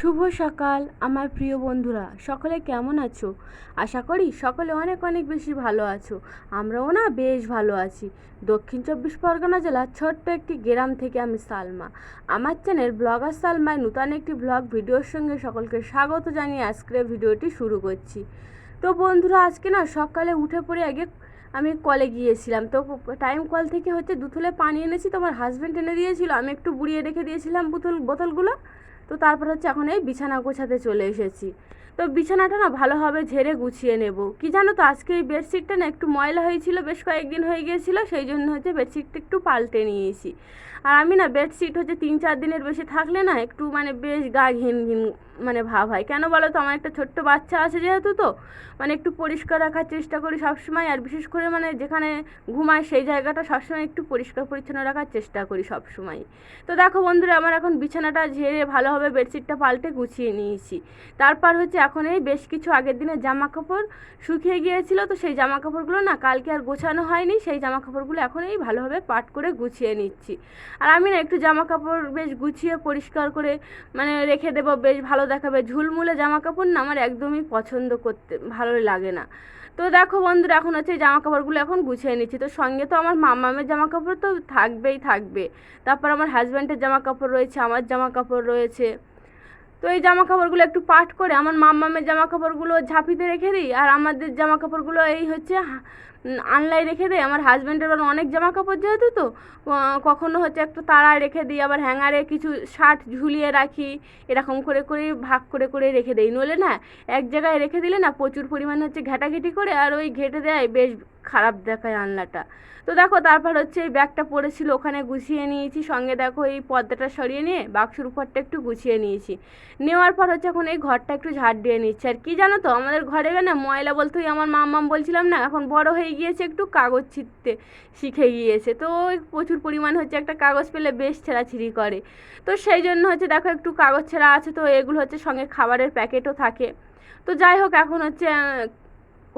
শুভ সকাল, আমার প্রিয় বন্ধুরা। সকলে কেমন আছো? আশা করি সকলে অনেক অনেক বেশি ভালো আছো। আমরাও না বেশ ভালো আছি। দক্ষিণ চব্বিশ পরগনা জেলার ছোট্ট একটি গ্রাম থেকে আমি সালমা। আমার চ্যানেল ব্লগার সালমায় নূতন একটি ব্লগ ভিডিওর সঙ্গে সকলকে স্বাগত জানিয়ে আজকের ভিডিওটি শুরু করছি। তো বন্ধুরা, আজকে না সকালে উঠে পড়ে আগে আমি কলে গিয়েছিলাম। তো টাইম কল থেকে হচ্ছে দুথলে পানি এনেছি তোমার হাজব্যান্ড এনে দিয়েছিল। আমি একটু বুড়িয়ে রেখে দিয়েছিলাম বোতল, বোতলগুলো। তো তারপর হচ্ছে এখন এই বিছানা গোছাতে চলে এসেছি। তো বিছানাটা না ভালোভাবে ঝেড়ে গুছিয়ে নেব। কি জানো তো, আজকে এই বেডশিটটা না একটু ময়লা হয়েছিল, বেশ কয়েকদিন হয়ে গিয়েছিল, সেই জন্য হচ্ছে বেডশিটটা একটু পাল্টে নিয়েছি। আর আমি না বেডশিট হচ্ছে তিন চার দিনের বেশি থাকলে না একটু মানে বেশ গা ঘিন ঘিন মানে ভাব হয়। কেন বলো তো? আমার একটা ছোট্ট বাচ্চা আছে যেহেতু তো মানে একটু পরিষ্কার রাখার চেষ্টা করি সবসময়। আর বিশেষ করে মানে যেখানে ঘুমায় সেই জায়গাটা সবসময় একটু পরিষ্কার পরিচ্ছন্ন রাখার চেষ্টা করি সবসময়। তো দেখো বন্ধুরা, আমার এখন বিছানাটা ঝেড়ে ভালোভাবে বেডশিটটা পাল্টে গুছিয়ে নিয়েছি। তারপর হচ্ছে এখন এই বেশ কিছু আগের দিনের জামা কাপড় শুকিয়ে গিয়েছিল, তো সেই জামা কাপড়গুলো না কালকে আর গোছানো হয়নি। সেই জামা কাপড়গুলো এখন এই ভালোভাবে পাট করে গুছিয়ে নিচ্ছি। আর আমি না একটু জামা কাপড় বেশ গুছিয়ে পরিষ্কার করে মানে রেখে দেবো, বেশ ভালো দেখাবে। ঝুলমুলে জামা কাপড় না আমার একদমই পছন্দ করতে ভালো লাগে না। তো দেখো বন্ধুরা, এখন হচ্ছে জামা কাপড়গুলো এখন গুছিয়ে নিচ্ছি। তো সঙ্গে তো আমার মামামের জামা কাপড় তো থাকবেই থাকবে। তারপর আমার হাজব্যান্ডের জামা কাপড় রয়েছে, আমার জামা কাপড় রয়েছে। তো এই জামা কাপড়গুলো একটু পাট করে আমার মাম্মামের জামা কাপড়গুলো ঝাঁপিতে রেখে দিই আর আমাদের জামা কাপড়গুলো এই হচ্ছে আনলাই রেখে দেয় আমার হাজব্যান্ডের অনেক জামা কাপড় যেহেতু তো কখনো হচ্ছে একটু তাড়ায় রেখে দিই, আবার হ্যাঙ্গারে কিছু শার্ট ঝুলিয়ে রাখি, এরকম করে করে ভাগ করে করে রেখে দেই। নইলে না, এক জায়গায় রেখে দিলে না প্রচুর পরিমাণে হচ্ছে ঘেটাঘেটি করে আর ওই ঘেটে দেয় বেশ খারাপ দেখায় আনলাটা তো দেখো, তারপর হচ্ছে এই ব্যাগটা পড়েছিল, ওখানে গুছিয়ে নিয়েছি। সঙ্গে দেখো, এই পর্দাটা সরিয়ে নিয়ে বাক্সর উপরটা একটু গুছিয়ে নিয়েছি। নেওয়ার পর হচ্ছে এখন এই ঘরটা একটু ঝাড় দিয়ে নিচ্ছে। আর কি জানো তো, আমাদের ঘরে না ময়লা বলতে ওই আমার মাম্মাম বলছিলাম না, এখন বড় হয়ে গিয়েছে, একটু কাগজ ছিঁড়তে শিখে গিয়েছে। তো প্রচুর পরিমাণ হচ্ছে একটা কাগজ পেলে বেশ ছেঁড়াছিড়ি করে। তো সেই জন্য হচ্ছে দেখো, একটু কাগজ ছেঁড়া আছে, তো এগুলো হচ্ছে সঙ্গে খাবারের প্যাকেটও থাকে। তো যাই হোক, এখন হচ্ছে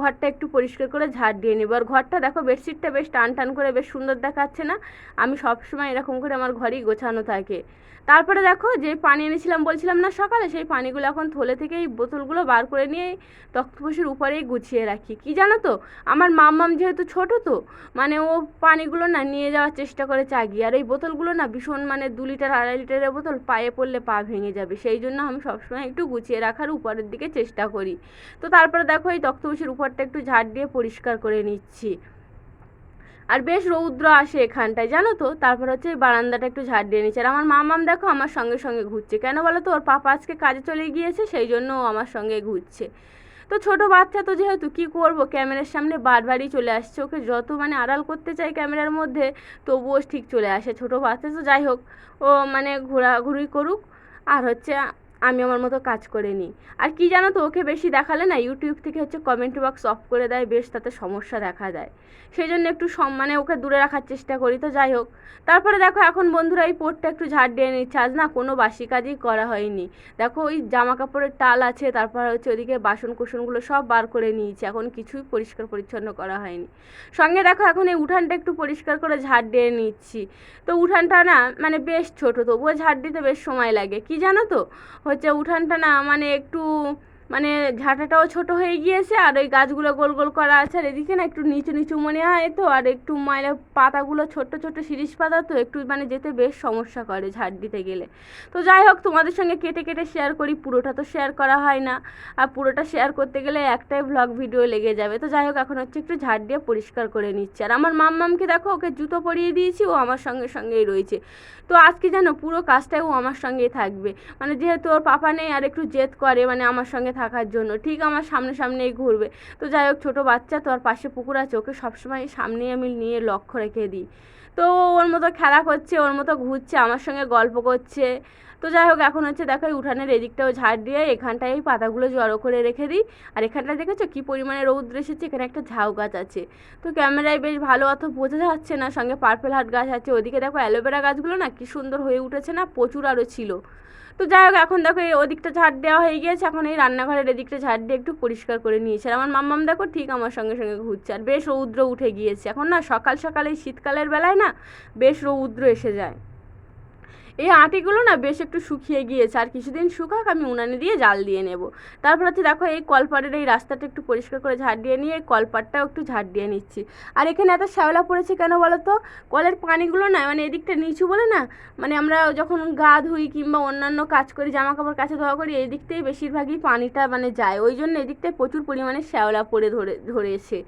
ঘরটা একটু পরিষ্কার করে ঝাড় দিয়ে নেব। আর ঘরটা দেখো, বেডশিটটা বেশ টান টান করে বেশ সুন্দর দেখাচ্ছে না? আমি সবসময় এরকম করে আমার ঘরেই গোছানো থাকে। তারপরে দেখো, যে পানি এনেছিলাম বলছিলাম না সকালে, সেই পানিগুলো এখন থলে থেকে এই বোতলগুলো বার করে নিয়ে তক্তপোষের উপরেই গুছিয়ে রাখি। কি জানো তো? আমার মাম্মাম যেহেতু ছোট তো মানে ও পানিগুলো না নিয়ে যাওয়ার চেষ্টা করে চাগিয়ে। আর এই বোতলগুলো না ভীষণ মানে দু লিটার, আড়াই লিটারের বোতল পায়ে পড়লে পা ভেঙে যাবে। সেই জন্য আমি সবসময় একটু গুছিয়ে রাখার উপরের দিকে চেষ্টা করি। তো তারপরে দেখো, এই তক্তপোষের উপরটা একটু ঝাড় দিয়ে পরিষ্কার করে নিচ্ছি। আর বেশ রৌদ্র আসে এখানটায়, জানো তো? তারপর হচ্ছে বারান্দাটা একটু ঝাড় দিয়ে নিচ্ছে। আর আমার মামাম দেখো আমার সঙ্গে সঙ্গে ঘুরছে। কেন বলো তো? ওর পাপা আজকে কাজে চলে গিয়েছে, সেই জন্য ও আমার সঙ্গে ঘুরছে। তো ছোট বাচ্চা তো যেহেতু, কী করব? ক্যামেরার সামনে বারবারই চলে আসছে। ওকে যত মানে আড়াল করতে চাই ক্যামেরার মধ্যে, তবুও ঠিক চলে আসে ছোট বাচ্চা। তো যাই হোক, ও মানে ঘোরাঘুরি করুক। আর হচ্ছে আমি আমার মতো কাজ করে নিই। আর কি জানো তো, ওকে বেশি দেখালে না ইউটিউব থেকে হচ্ছে কমেন্ট বক্স অফ করে দেয়, বেশ তাতে সমস্যা দেখা দেয়। সেই জন্য একটু সম্মানে ওকে দূরে রাখার চেষ্টা করি, তো যাই হোক। তারপরে দেখো এখন বন্ধুরা এই পোটটা একটু ঝাড় দিয়ে নিচ্ছে। আজ না কোনো বাসি কাজই করা হয়নি। দেখো ওই জামা কাপড়ের টাল আছে, তারপর হচ্ছে ওদিকে বাসন কুসনগুলো সব বার করে নিয়েছি। এখন কিছুই পরিষ্কার পরিচ্ছন্ন করা হয়নি। সঙ্গে দেখো এখন এই উঠানটা একটু পরিষ্কার করে ঝাড় দিয়ে নিচ্ছি। তো উঠানটা না মানে বেশ ছোটো, তবুও ঝাড় দিতে বেশ সময় লাগে। কি জানো তো? হচ্ছে উঠানটা না মানে একটু মানে ঝাঁটাটাও ছোট হয়ে গিয়েছে, আর ওই গাছগুলো গোল গোল করা আছে। আর এদিকে না একটু নিচু নিচু মনে হয় তো, আর একটু মানে পাতাগুলো ছোট ছোট শিরিষ পাতা তো, একটু মানে যেতে বেশ সমস্যা করে ঝাড় দিতে গেলে। তো যাই হোক, তোমাদের সঙ্গে কেটে কেটে শেয়ার করি, পুরোটা তো শেয়ার করা হয় না। আর পুরোটা শেয়ার করতে গেলে একটাই ব্লগ ভিডিও লেগে যাবে। তো যাই হোক, এখন হচ্ছে একটু ঝাড় দিয়ে পরিষ্কার করে নিচ্ছে। আর আমার মাম্মামকে দেখো, ওকে জুতো পরিয়ে দিয়েছি, ও আমার সঙ্গে সঙ্গেই রয়েছে। তো আজকে যেন পুরো কাজটাই ও আমার সঙ্গেই থাকবে। মানে যেহেতু ওর পাপা নেই, আর একটু জেদ করে মানে আমার সঙ্গে থাকার জন্য। ঠিক আমার সামনে সামনেই ঘুরবে। তো যাই হোক, ছোটো বাচ্চা, তো আর পাশে পুকুর আছে, ওকে সবসময় সামনে আমি নিয়ে লক্ষ্য রেখে দিই। তো ওর মতো খেলা করছে, ওর মতো ঘুরছে, আমার সঙ্গে গল্প করছে। তো যাই হোক, এখন হচ্ছে দেখো উঠানের এদিকটাও ঝাড় দিয়ে এখানটায় এই পাতাগুলো জড়ো করে রেখে দিই। আর এখানটা দেখেছ কী পরিমাণে রৌদ্র এসেছে? এখানে একটা ঝাউ গাছ আছে। তো ক্যামেরায় বেশ ভালো অত বোঝা যাচ্ছে না, সঙ্গে পার্পেল হাট গাছ আছে। ওদিকে দেখো অ্যালোভেরা গাছগুলো না কী সুন্দর হয়ে উঠেছে না? প্রচুর আরও ছিল। তো যাই হোক, এখন দেখো এই ওদিকটা ঝাড় দেওয়া হয়ে গিয়েছে। এখন এই রান্নাঘরের এদিকটা ঝাড় দিয়ে একটু পরিষ্কার করে নিয়েছে। আমার মাম্মাম দেখো ঠিক আমার সঙ্গে সঙ্গে ঘুরছে। আর বেশ রৌদ্র উঠে গিয়েছে। এখন না সকাল সকাল এই শীতকালের বেলায় না বেশ রৌদ্র এসে যায়। এই আটিগুলো না বেশ একটু শুকিয়ে গিয়েছে, আর কিছুদিন শুকাক আমি উনানে দিয়ে জাল দিয়ে নেব। তারপর হচ্ছে দেখো এই কলপাড়ের এই রাস্তাটা একটু পরিষ্কার করে ঝাড় দিয়ে নিয়ে এই কলপাড়টাও একটু ঝাড় দিয়ে নিচ্ছি। আর এখানে এত শ্যাওলা পড়েছে কেন বলো তো কলের পানিগুলো না মানে এদিকটা নিচু বলে না মানে আমরা যখন গা ধুই কিংবা অন্যান্য কাজ করি জামা কাপড় কাছে ধোয়া করি, এই দিকটাই বেশিরভাগই পানিটা মানে যায়। ওই জন্য এদিকটায় প্রচুর পরিমাণে শ্যাওলা পড়ে ধরে, ধরেছে।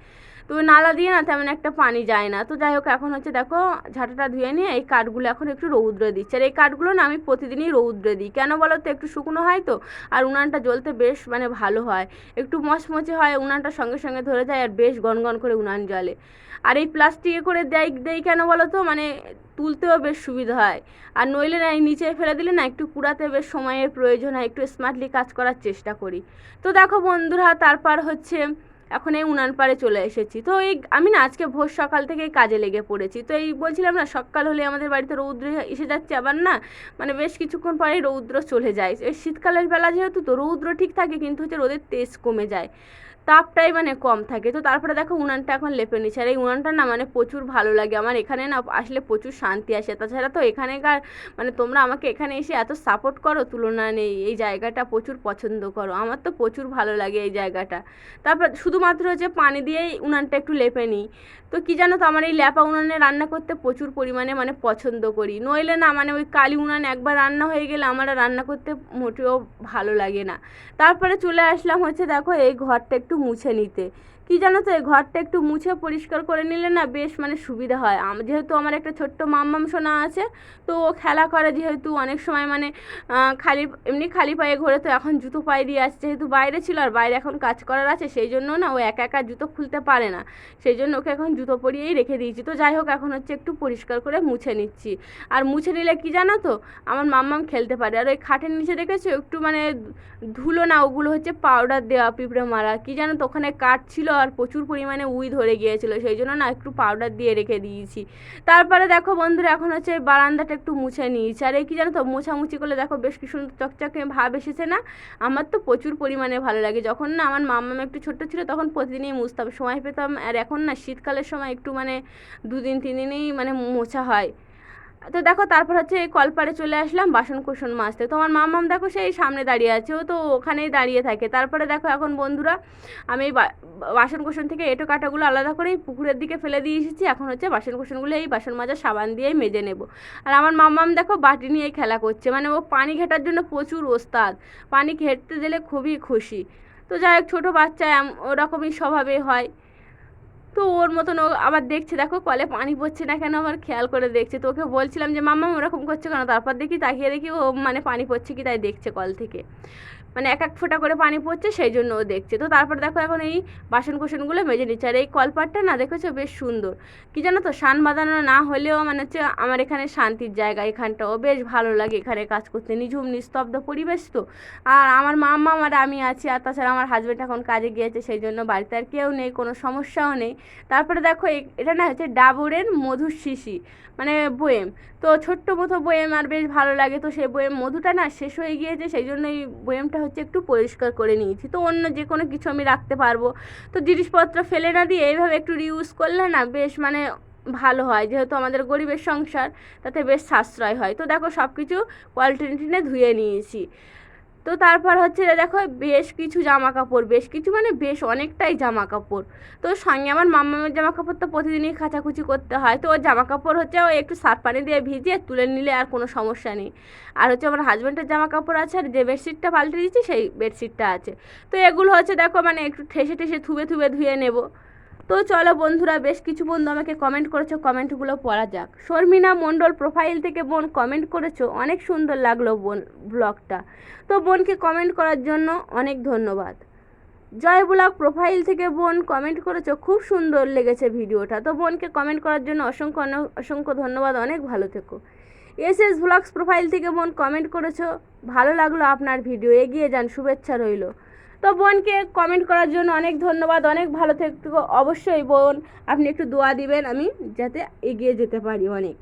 তো নালা দিয়ে না তেমন একটা পানি যায় না। তো যাই হোক, এখন হচ্ছে দেখো ঝাঁটাটা ধুয়ে নিয়ে এই কাঠগুলো এখন একটু রৌদ্রে দিচ্ছে। আর এই কাঠগুলো না আমি প্রতিদিনই রৌদ্রে দিই। কেন বলো তো, একটু শুকনো হয় তো, আর উনানটা জ্বলতে বেশ মানে ভালো হয়। একটু মচমচে হয় উনানটা সঙ্গে সঙ্গে ধরে যায় আর বেশ গনগন করে উনান জ্বলে। আর এই প্লাস্টিকে করে দেয় দেই কেন বলো তো মানে তুলতেও বেশ সুবিধা হয়। আর নইলে না এই নিচে ফেলে দিলে না একটু কুড়াতে বেশ সময়ের প্রয়োজন হয়, একটু স্মার্টলি কাজ করার চেষ্টা করি। তো দেখো বন্ধুরা, তারপর হচ্ছে এখন এই উনান পাড়ে চলে এসেছি। তো এই আমি না আজকে ভোর সকাল থেকে কাজে লেগে পড়েছি। তো এই বলছিলাম না, সকাল হলে আমাদের বাড়িতে রৌদ্র এসে যাচ্ছে, আবার না মানে বেশ কিছুক্ষণ পরে রৌদ্র চলে যায়। এই শীতকালের বেলা যেহেতু তো রৌদ্র ঠিক থাকে, কিন্তু হচ্ছে রোদের তেজ কমে যায়। তাপটাই মানে কম থাকে। তো তারপরে দেখো উনানটা এখন লেপে নিচ্ছে আর এই উনানটা না মানে প্রচুর ভালো লাগে। আমার এখানে না আসলে প্রচুর শান্তি আসে। তাছাড়া তো এখানেকার মানে তোমরা আমাকে এখানে এসে এত সাপোর্ট করো তুলনা নেই। এই জায়গাটা প্রচুর পছন্দ করো। আমার তো প্রচুর ভালো লাগে এই জায়গাটা। তারপর শুধুমাত্র হচ্ছে পানি দিয়েই উনানটা একটু লেপে নিই। তো কী জানো তো, আমার এই ল্যাপা উনানে রান্না করতে প্রচুর পরিমাণে মানে পছন্দ করি। নইলে না মানে ওই কালি উনান একবার রান্না হয়ে গেলে আমার রান্না করতে মোটেও ভালো লাগে না। তারপরে চলে আসলাম হচ্ছে দেখো এই ঘরটা একটু মুছে নিতে। কি জানো তো, এই ঘরটা একটু মুছে পরিষ্কার করে নিলে না বেশ মানে সুবিধা হয়। যেহেতু আমার একটা ছোট্ট মাম্মাম সোনা আছে, তো ও খেলা করে যেহেতু অনেক সময় মানে খালি, এমনি খালি পায়ে ঘোরে, তো এখন জুতো পায়ে দিয়ে আসছে। যেহেতু বাইরে ছিল আর বাইরে এখন কাজ করার আছে, সেই জন্য না ও একা একা জুতো খুলতে পারে না। সেই জন্য ওকে এখন জুতো পরিয়েই রেখে দিয়েছি। তো যাই হোক, এখন হচ্ছে একটু পরিষ্কার করে মুছে নিচ্ছি। আর মুছে নিলে কি জানো তো, আমার মাম্মাম খেলতে পারে। আর ওই খাটের নিচে দেখেছ, একটু মানে ধুলো না, ওগুলো হচ্ছে পাউডার দেওয়া, পিঁপড়ে মারা, কি জানো তো, ওখানে কাঠ ছিল আর প্রচুর পরিমাণে উই ধরে গিয়েছিল, সেই জন্য না একটু পাউডার দিয়ে রেখে দিয়েছি। তারপরে দেখো বন্ধুরা, এখন হচ্ছে বারান্দাটা একটু মুছে নিয়েছি। আর এই কি জানো তো, মোছামুছি করলে দেখো বেশ কি সুন্দর চকচকে ভাব এসেছে না? আমার তো প্রচুর পরিমাণে ভালো লাগে। যখন না আমার মাম্মাম একটু ছোট্ট ছিল, তখন প্রতিদিনই মুছতাম, সময় পেতাম। আর এখন না শীতকালের সময় একটু মানে দুদিন, তিন দিনেই মানে মোছা হয়। তো দেখো তারপর হচ্ছে এই কলপাড়ে চলে আসলাম বাসন কুসন মাজতে। তো আমার মামাম দেখো সেই সামনে দাঁড়িয়ে আছে, ও তো ওখানেই দাঁড়িয়ে থাকে। তারপরে দেখো এখন বন্ধুরা, আমি বাসন কুসন থেকে এঁটো কাটাগুলো আলাদা করে পুকুরের দিকে ফেলে দিয়ে এসেছি। এখন হচ্ছে বাসন কুসনগুলো এই বাসন মাজার সাবান দিয়েই মেজে নেব। আর আমার মামাম দেখো বাটি নিয়ে খেলা করছে মানে ও পানি ঘেটার জন্য প্রচুর ওস্তাদ। পানি ঘেটতে দিলে খুবই খুশি। তো যাই হোক, ছোটো বাচ্চা ওরকমই স্বভাবে হয়। তো ওর মতন ও আবার দেখছে, দেখো কলে পানি পড়ছে না কেন? আবার খেয়াল করে দেখছে। তো ওকে বলছিলাম যে, মাম্মা, ওরকম করছে কেন? তারপর দেখি, তাকিয়ে দেখি ও মানে পানি পড়ছে কি তাই দেখছে কল থেকে। মানে এক এক ফোঁটা করে পানি পড়ছে, সেই জন্য ও দেখছে। তো তারপর দেখো এখন এই বাসন কোসনগুলো মেজে নিচ্ছে। আর এই কলপাটটা না দেখেছ বেশ সুন্দর। কি জানো তো সান বাঁধানো না হলেও মানে হচ্ছে আমার এখানে শান্তির জায়গা এখানটাও বেশ ভালো লাগে এখানে কাজ করতে। নিঝুম, নিস্তব্ধ পরিবেশ তো। আর আমার মাম্মা আর আমি আছি। আর তাছাড়া আমার হাজব্যান্ড এখন কাজে গিয়েছে, সেই জন্য বাড়িতে আর কেউ নেই, কোনো সমস্যাও নেই। তারপরে দেখো এটা না হচ্ছে ডাবরের মধুর শিশি মানে বয়েম তো ছোট্ট মতো বয়েম আর বেশ ভালো লাগে। তো সেই বয়েম মধুটা না শেষ হয়ে গিয়েছে, সেই জন্য এই বয়েমটা হচ্ছে একটু পরিষ্কার করে নিয়েছি। তো অন্য যে কোনো কিছু আমি রাখতে পারব। তো জিনিসপত্র ফেলে না দিয়ে এইভাবে একটু রিউজ করলে না বেশ মানে ভালো হয়। যেহেতু আমাদের গরিবের সংসার, তাতে বেশ সাশ্রয় হয়। তো দেখো সব কিছু কোয়ালিটিনে ধুয়ে নিয়েছি। তো তারপর হচ্ছে দেখো বেশ কিছু জামা কাপড় বেশ কিছু মানে বেশ অনেকটাই জামা কাপড় তো সঙ্গে আমার মাম্মামের জামা কাপড় তো প্রতিদিনই কাচাকুচি করতে হয়। তো ওর জামা কাপড় হচ্ছে ও একটু সার্ফ পানি দিয়ে ভিজিয়ে তুলে নিলে আর কোনো সমস্যা নেই। আর হচ্ছে আমার হাজব্যান্ডের জামা কাপড় আছে আর যে বেডশিটটা পাল্টে দিয়েছি সেই বেডশিটটা আছে। তো এগুলো হচ্ছে দেখো মানে একটু ঠেসে ঠেসে থুবে থুবে ধুয়ে নেব। তো চলো বন্ধুরা, বেশ কিছু বন্ধু আমাকে কমেন্ট করেছ কমেন্টগুলো পড়া যাক। শর্মিনা মণ্ডল প্রোফাইল থেকে বোন কমেন্ট করেছ, অনেক সুন্দর লাগল বোন ব্লগটা তো বোনকে কমেন্ট করার জন্য অনেক ধন্যবাদ। জয় ব্লগ প্রোফাইল থেকে বোন কমেন্ট করেছ, খুব সুন্দর লেগেছে ভিডিওটা। তো বোনকে কমেন্ট করার জন্য অসংখ্য অসংখ্য ধন্যবাদ, অনেক ভালো থেকো। এস এস ব্লগস প্রোফাইল থেকে বোন কমেন্ট করেছ, ভালো লাগল আপনার ভিডিও, এগিয়ে যান, শুভেচ্ছা রইল। তো বোনকে কমেন্ট করার জন্য অনেক ধন্যবাদ, অনেক ভালো থেকো, অবশ্যই বোন, আপনি একটু দোয়া দিবেন আমি যাতে এগিয়ে যেতে পারি অনেক।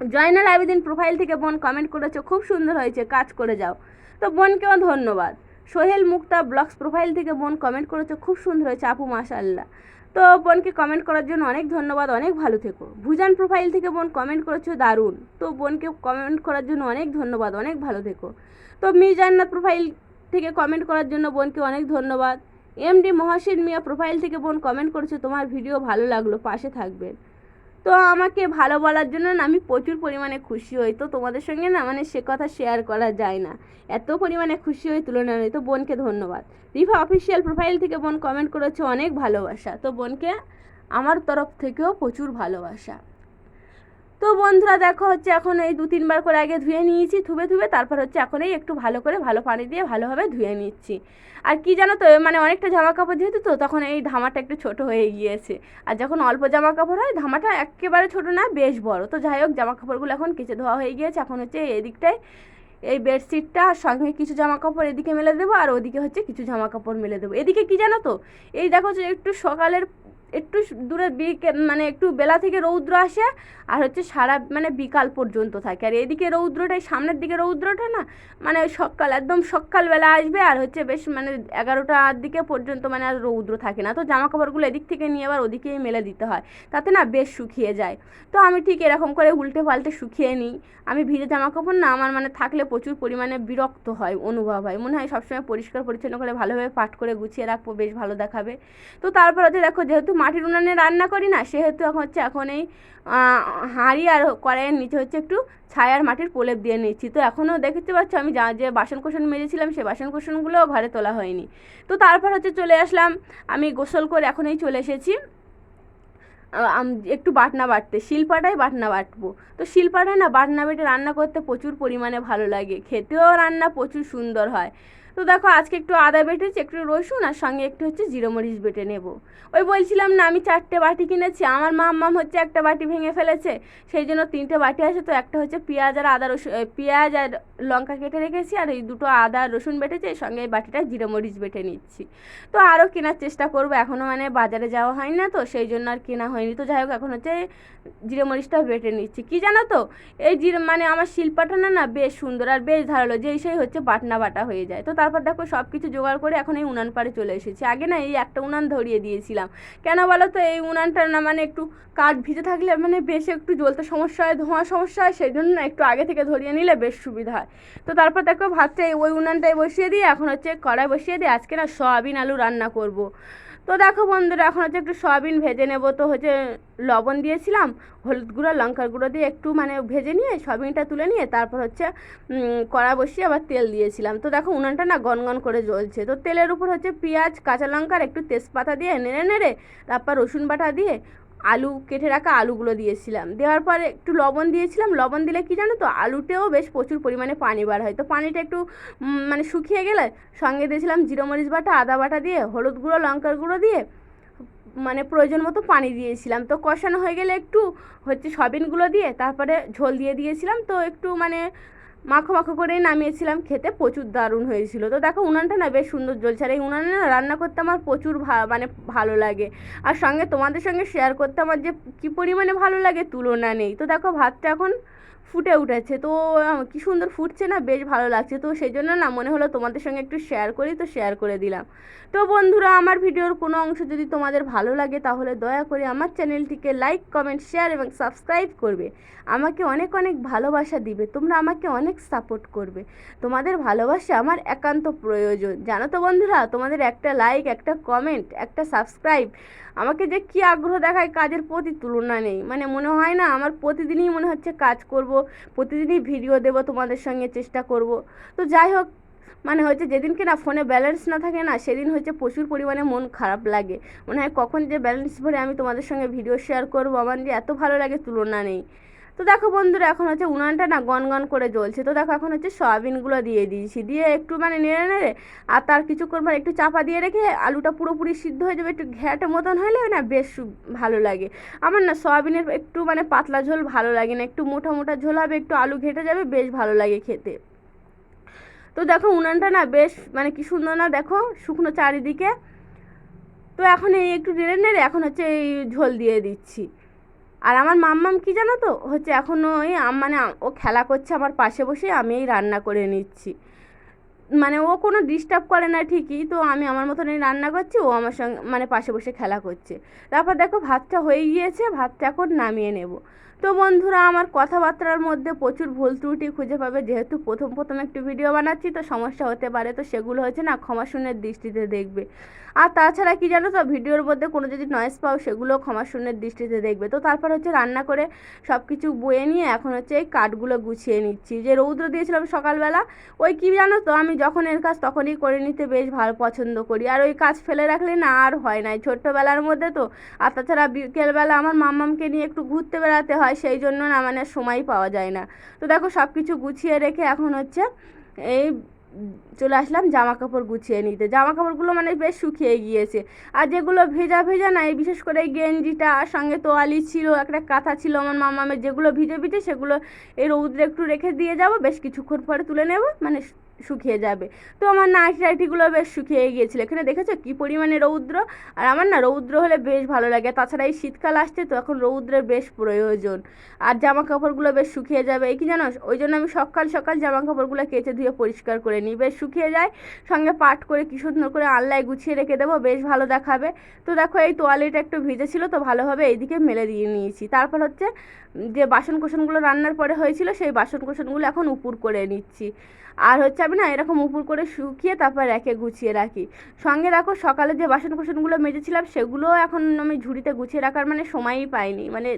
জয়নাল আবেদিন প্রোফাইল থেকে বোন কমেন্ট করেছ, খুব সুন্দর হয়েছে, কাজ করে যাও। তো বোনকেও ধন্যবাদ। সোহেল মুক্তা ব্লগস প্রোফাইল থেকে বোন কমেন্ট করেছ, খুব সুন্দর হয়েছে, আপু মাশাল্লাহ তো বোনকে কমেন্ট করার জন্য অনেক ধন্যবাদ, অনেক ভালো থেকো। ভুজান প্রোফাইল থেকে বোন কমেন্ট করেছ, দারুণ। তো বোনকে কমেন্ট করার জন্য অনেক ধন্যবাদ, অনেক ভালো থেকো। তো মিজান্নাত প্রোফাইল থেকে কমেন্ট করার জন্য বোনকে অনেক ধন্যবাদ। এমডি মহাসিন মিয়া প্রোফাইল থেকে বোন কমেন্ট করেছে, তোমার ভিডিও ভালো লাগল, পাশে থাকবেন তো আমাকে ভালো বলার জন্য না আমি প্রচুর পরিমাণে খুশি হই। তো তোমাদের সঙ্গে না মানে সে কথা শেয়ার করা যায় না। এত পরিমাণে খুশি হই তুলনা নেই। তো বোনকে ধন্যবাদ। রিফা অফিসিয়াল প্রোফাইল থেকে বোন কমেন্ট করেছে, অনেক ভালোবাসা। তো বোনকে আমার তরফ থেকেও প্রচুর ভালোবাসা। তো বন্ধুরা দেখো হচ্ছে এখন এই দু তিনবার করে আগে ধুয়ে নিয়েছি ধুবে ধুবে তারপর হচ্ছে এখন এই একটু ভালো করে ভালো পানি দিয়ে ভালোভাবে ধুয়ে নিচ্ছি। আর কি জানো তো মানে অনেকটা জামা কাপড় যেহেতু তো, তখন এই ধামাটা একটু ছোট হয়ে গিয়েছে। আর যখন অল্প জামা কাপড় হয়, ধামাটা একেবারে ছোট না, বেশ বড়। তো যাই হোক জামা কাপড়গুলো এখন কেচে ধোয়া হয়ে গিয়েছে। এখন হচ্ছে এদিকটায় এই বেডশিটটা আর সঙ্গে কিছু জামা কাপড় এদিকে মেলে দেবো, আর ওদিকে হচ্ছে কিছু জামা কাপড় মেলে দেবো। এদিকে কি জানো তো, এই দেখো যে একটু সকালের একটু দূরে বিকে মানে একটু বেলা থেকে রৌদ্র আসে, আর হচ্ছে সারা মানে বিকাল পর্যন্ত থাকে। আর এদিকে রৌদ্রটাই, সামনের দিকে রৌদ্রটা না মানে সকাল, একদম সকালবেলা আসবে, আর হচ্ছে বেশ মানে এগারোটার দিকে পর্যন্ত মানে আর রৌদ্র থাকে না। তো জামা কাপড়গুলো এদিক থেকে নিয়ে আবার ওদিকেই মেলে দিতে হয়। তাতে না বেশ শুকিয়ে যায়। তো আমি ঠিক এরকম করে উল্টে পাল্টে শুকিয়ে নিই। আমি ভিজে জামা কাপড় না, আমার মানে থাকলে প্রচুর পরিমাণে বিরক্ত হয়, অনুভব হয়। মনে হয় সবসময় পরিষ্কার পরিচ্ছন্ন করে ভালোভাবে পাট করে গুছিয়ে রাখব, বেশ ভালো দেখাবে। তো তারপর হচ্ছে দেখো, যেহেতু মাটির উনানে রান্না করি না, সেহেতু এখন হচ্ছে এখন এই হাঁড়ি আর কড়াইয়ের নিচে হচ্ছে একটু ছায়ার মাটির প্রলেপ দিয়ে নিচ্ছি। তো এখনও দেখতে পাচ্ছ আমি যা, যে বাসন মেজেছিলাম, সে বাসন কোসনগুলোও ঘরে তোলা হয়নি। তো তারপর হচ্ছে চলে আসলাম, আমি গোসল করে এখনই চলে এসেছি। একটু বাটনা বাটতে, শিলপাটায় বাটনা বাটবো। তো শিলপাটায় না বাটনা বেটে রান্না করতে প্রচুর পরিমাণে ভালো লাগে, খেতেও রান্না প্রচুর সুন্দর হয়। তো দেখো, আজকে একটু আদা বেটেছি, একটু রসুন, আর সঙ্গে একটু হচ্ছে জিরো মরিচ বেটে নেব। ওই বলছিলাম না, আমি চারটে বাটি কিনেছি, আমার মাম্মাম হচ্ছে একটা বাটি ভেঙে ফেলেছে, সেই জন্য তিনটে বাটি আছে, তো একটা হচ্ছে পেঁয়াজ আর আদা রসুন পেঁয়াজ আর লঙ্কা কেটে রেখেছি, আর এই দুটো আদা রসুন বেটেছে সঙ্গে এই বাটিটা জিরো মরিচ বেটে নিচ্ছি। তো আরও কেনার চেষ্টা করব এখনও মানে বাজারে যাওয়া হয় না, তো সেই জন্য আর কেনা হয়নি। তো যাই হোক এখন হচ্ছে জিরে মরিচটা বেটে নিচ্ছি। কি জানো তো, এই জিরে মানে আমার শিল্পাটা না না বেশ সুন্দর আর বেশ ধারালো, যেই সেই হচ্ছে বাটনা বাটা হয়ে যায়। তো তারপর দেখো সব কিছু জোগাড় করে এখন এই উনান পাড়ে চলে এসেছি। আগে না এই একটা উনান ধরিয়ে দিয়েছিলাম। কেন বলো তো এই উনানটা না মানে একটু কাঠ ভিজে থাকলে মানে বেশ একটু জ্বলতে সমস্যা হয় ধোঁয়া সমস্যা হয় সেই জন্য না একটু আগে থেকে ধরিয়ে নিলে বেশ সুবিধা হয়। তো তারপর দেখো ভাতটা ওই উনানটায় বসিয়ে দিয়ে এখন হচ্ছে কড়াই বসিয়ে দিয়ে আজকে না সয়াবিন আলু রান্না করব। তো দেখো বন্ধুরা, এখন হচ্ছে একটু সয়াবিন ভেজে নেব। তো হচ্ছে লবণ দিয়েছিলাম, হলুদ গুঁড়ো, লঙ্কার গুঁড়ো দিয়ে একটু মানে ভেজে নিয়ে সয়াবিনটা তুলে নিয়ে তারপর হচ্ছে কড়া বসিয়ে আবার তেল দিয়েছিলাম। তো দেখো উনানটা না গনগন করে জ্বলছে। তো তেলের উপর হচ্ছে পেঁয়াজ, কাঁচা লঙ্কার একটু তেজপাতা দিয়ে নেড়ে নেড়ে, তারপর রসুন বাটা দিয়ে আলু কেটে রাখা আলুগুলো দিয়েছিলাম। দেওয়ার পরে একটু লবণ দিয়েছিলাম। লবণ দিলে কি জানো তো, আলুতেও বেশ প্রচুর পরিমাণে পানি বার হয়। তো পানিটা একটু মানে শুকিয়ে গেলে সঙ্গে দিয়েছিলাম জিরো মরিচ বাটা, আদা বাটা দিয়ে, হলুদ গুঁড়ো, লঙ্কার গুঁড়ো দিয়ে মানে প্রয়োজন মতো পানি দিয়েছিলাম। তো কষানো হয়ে গেলে একটু হচ্ছে সবিনগুলো দিয়ে, তারপরে ঝোল দিয়ে দিয়েছিলাম। তো একটু মানে মাখো মাখো করেই নামিয়েছিলাম, খেতে প্রচুর দারুণ হয়েছিল। তো দেখো, উনানটা না বেশ সুন্দর জ্বলছে। আর এই উনানে না রান্না করতে আমার প্রচুর মানে ভালো লাগে। আর সঙ্গে তোমাদের সঙ্গে শেয়ার করতে আমার যে কী পরিমাণে ভালো লাগে তুলনা নেই। তো দেখো, ভাতটা এখন ফুটে উঠেছে। তো কি সুন্দর ফুটছে না? বেশ ভালো লাগছে। তো সেই জন্য না, মনে হলো তোমাদের সঙ্গে একটু শেয়ার করি। তো শেয়ার করে দিলাম। তো, বন্ধুরা, আমার ভিডিওর কোনো অংশ যদি তোমাদের ভালো লাগে, তাহলে দয়া করে আমার চ্যানেলটিকে লাইক কমেন্ট শেয়ার এবং সাবস্ক্রাইব করবে। আমাকে অনেক অনেক ভালোবাসা দিবে। তোমরা আমাকে অনেক সাপোর্ট করবে। তোমাদের ভালোবাসা আমার একান্ত প্রয়োজন। জানো তো, বন্ধুরা, তোমাদের একটা লাইক একটা কমেন্ট একটা সাবস্ক্রাইব আমাকে যে কী আগ্রহ দেখায় কাজের প্রতি তুলনা নেই। মানে মনে হয় না, আমার প্রতিদিনই মনে হচ্ছে কাজ করব প্রতিদিনই ভিডিও দেব, তোমাদের সঙ্গে চেষ্টা করব। তো যাই হোক মানে হচ্ছে যেদিনকে না ফোনে ব্যালেন্স না থাকে না, সেদিন হচ্ছে প্রচুর পরিমাণে মন খারাপ লাগে। মনে হয় কখন যে ব্যালেন্স ভরে আমি তোমাদের সঙ্গে ভিডিও শেয়ার করব, আমার যে এত ভালো লাগে তুলনা নেই। তো দেখো বন্ধুরা, এখন হচ্ছে উনানটা না গন গন করে জ্বলছে। তো দেখো এখন হচ্ছে সয়াবিনগুলো দিয়ে দিয়েছি। দিয়ে একটু মানে নেড়ে নেড়ে আর তার কিছুক্ষণ মানে একটু চাপা দিয়ে রেখে আলুটা পুরোপুরি সিদ্ধ হয়ে যাবে। একটু ঘ্যাটে মতন হলে না বেশ ভালো লাগে। আমার না সয়াবিনের একটু মানে পাতলা ঝোল ভালো লাগে না। একটু মোটা মোটা ঝোল হবে, একটু আলু ঘেটে যাবে, বেশ ভালো লাগে খেতে। তো দেখো উনানটা না বেশ মানে কি সুন্দর না দেখো শুকনো চারিদিকে। তো এখন এই একটু নেড়ে নেড়ে এখন হচ্ছে এই ঝোল দিয়ে দিচ্ছি। আর আমার মাম্মাম কি জানো তো? হচ্ছে এখন ওই মানে ও খেলা করছে আমার পাশে বসে, আমি এই রান্না করে নিচ্ছি। মানে ও কোনো ডিস্টার্ব করে না ঠিকই, তো আমি আমার মতন এই রান্না করছি, ও আমার সঙ্গে মানে পাশে বসে খেলা করছে। তারপর দেখো ভাতটা হয়ে গিয়েছে, ভাতটা এখন নামিয়ে নেব। তো বন্ধুরা, আমার কথাবার্তার মধ্যে প্রচুর ভুল ত্রুটি খুঁজে পাবে। যেহেতু প্রথম প্রথম একটু ভিডিও বানাচ্ছি, তো সমস্যা হতে পারে। তো সেগুলো হচ্ছে না ক্ষমাশূন্যের দৃষ্টিতে দেখবে। আর তাছাড়া কি জানো তো, ভিডিওর মধ্যে কোনো যদি নয়েস পাও, সেগুলো ক্ষমাশূন্যের দৃষ্টিতে দেখবে। তো তারপর হচ্ছে রান্না করে সব কিছু বয়ে নিয়ে এখন হচ্ছে এই কাঠগুলো গুছিয়ে নিচ্ছি। যে রৌদ্র দিয়েছিলাম সকালবেলা, ওই কি জানো তো, আমি যখন এর কাজ তখনই করে নিতে বেশ ভালো পছন্দ করি। আর ওই কাজ ফেলে রাখলে না আর হয় নাই ছোট্টবেলার মধ্যে তো, আর তাছাড়া বিকেলবেলা আমার মাম্মামকে নিয়ে একটু ঘুরতে বেড়াতে হয়। সেই জন্য না মানে সময় পাওয়া যায় না। তো দেখো সব কিছু গুছিয়ে রেখে এখন হচ্ছে এই চলে আসলাম জামা কাপড় গুছিয়ে নিতে। জামা কাপড়গুলো মানে বেশ শুকিয়ে গিয়েছে। আর যেগুলো ভেজা ভেজা না, এই বিশেষ করে গেঞ্জিটা, আর সঙ্গে তোয়ালি ছিল, একটা কাঁথা ছিল আমার মামামের, যেগুলো ভিজে ভিজে সেগুলো এই রৌদ্রে একটু রেখে দিয়ে যাব, বেশ কিছুক্ষণ পরে তুলে নেব মানে শুকিয়ে যাবে। তো আমার নাইটি টাইটিগুলো বেশ শুকিয়ে গিয়েছিল। এখানে দেখেছ কী পরিমাণে রৌদ্র? আর আমার না রৌদ্র হলে বেশ ভালো লাগে। তাছাড়া এই শীতকাল আসছে তো এখন রৌদ্রের বেশ প্রয়োজন। আর জামা কাপড়গুলো বেশ শুকিয়ে যাবে। এই কি জানো? ওই জন্য আমি সকাল সকাল জামা কাপড়গুলো কেচে ধুয়ে পরিষ্কার করে নিই। বেশ শুকিয়ে যায়, সঙ্গে পাট করে কি সুন্দর করে আল্লায় গুছিয়ে রেখে দেবো। বেশ ভালো দেখাবে। তো দেখো এই তোয়ালিটা একটু ভিজে ছিল তো ভালোভাবে এইদিকে মেলে দিয়ে নিয়েছি। তারপর হচ্ছে যে বাসন কোসনগুলো রান্নার পরে হয়েছিল সেই বাসন কোসনগুলো এখন উপুর করে নিচ্ছি। আর হচ্ছে আমি না এরকম উপর করে শুকিয়ে তারপর রেখে গুছিয়ে রাখি। সঙ্গে রাখো সকালে যে বাসন কুসনগুলো মেজেছিলাম, সেগুলোও এখন আমি ঝুড়িতে গুছিয়ে রাখার মানে সময়ই পাইনি। মানে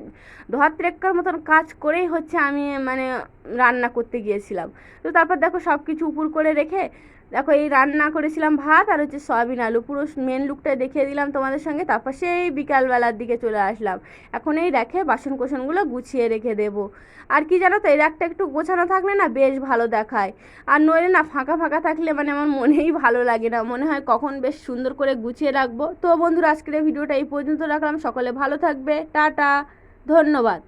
ধোয়াত্রেক্কার মতন কাজ করেই হচ্ছে আমি মানে রান্না করতে গিয়েছিলাম। তো তারপর দেখো সব কিছু উপর করে রেখে দেখো, এই রান্না করেছিলাম ভাত আর হচ্ছে সয়াবিন আলু। পুরো মেন লুকটা দেখিয়ে দিলাম তোমাদের সঙ্গে, তারপর সেই বিকালবেলার দিকে চলে আসলাম। এখন এই রেখে বাসন কোসনগুলো গুছিয়ে রেখে দেবো। আর কি জানো তো এই একটা একটু গোছানো থাকলে না বেশ ভালো দেখায়। আর নইলে না ফাঁকা ফাঁকা থাকলে মানে আমার মনেই ভালো লাগে না। মনে হয় কখন বেশ সুন্দর করে গুছিয়ে রাখব। তো বন্ধুরা, আজকের ভিডিওটা এই পর্যন্ত রাখলাম। সকলে ভালো থাকবে। টাটা। ধন্যবাদ।